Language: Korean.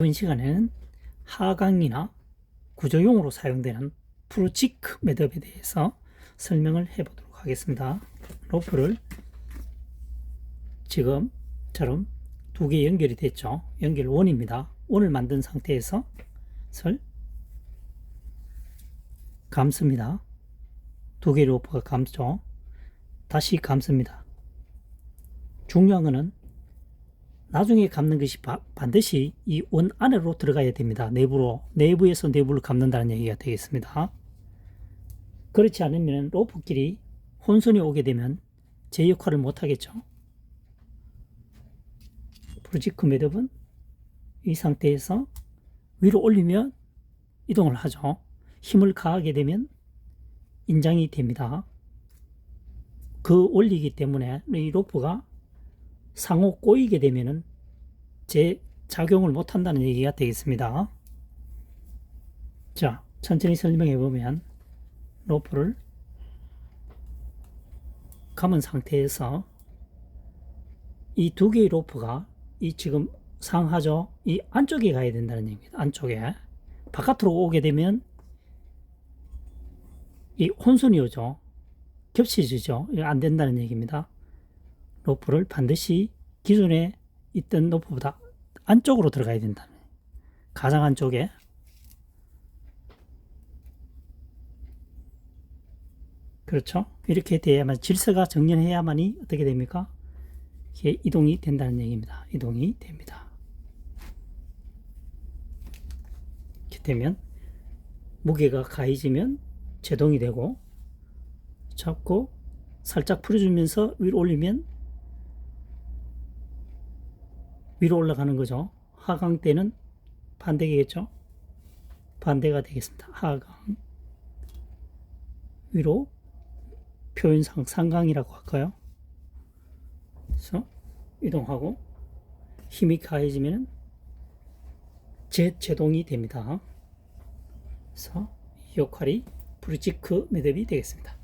이번 시간에는 하강이나 구조용으로 사용되는 프로지크 매듭에 대해서 설명을 해보도록 하겠습니다. 로프를 지금처럼 두 개 연결이 됐죠. 연결 원입니다. 원을 만든 상태에서 설 감습니다. 두 개의 로프가 감죠. 다시 감습니다. 중요한 거는 나중에 감는 것이 바- 반드시 이 원 안으로 들어가야 됩니다. 내부로 내부에서 내부를 감는다는 얘기가 되겠습니다. 그렇지 않으면 로프끼리 혼선이 오게 되면 제 역할을 못 하겠죠. 프로지크 매듭은 이 상태에서 위로 올리면 이동을 하죠. 힘을 가하게 되면 인장이 됩니다. 그 올리기 때문에 이 로프가 상호 꼬이게 되면은 제 작용을 못 한다는 얘기가 되겠습니다. 자, 천천히 설명해 보면 로프를 감은 상태에서 이 두 개의 로프가 이 지금 상하죠. 이 안쪽에 가야 된다는 얘기입니다. 안쪽에 바깥으로 오게 되면 이 혼선이 오죠. 겹치지죠. 안 된다는 얘기입니다. 로프를 반드시 기존에 있던 로프보다 안쪽으로 들어가야 된다. 가장 안쪽에 그렇죠. 이렇게 돼야만 질서가 정연해야만이 어떻게 됩니까? 이게 이동이 된다는 얘기입니다. 이동이 됩니다. 이렇게 되면 무게가 가해지면 제동이 되고 잡고 살짝 풀어주면서 위로 올리면 위로 올라가는 거죠. 하강 때는 반대겠죠. 반대가 되겠습니다. 하강 위로 표현상 상강이라고 할까요? 그래서 이동하고 힘이 가해지면 재제동이 됩니다. 그래서 이 역할이 브리지크 매듭이 되겠습니다.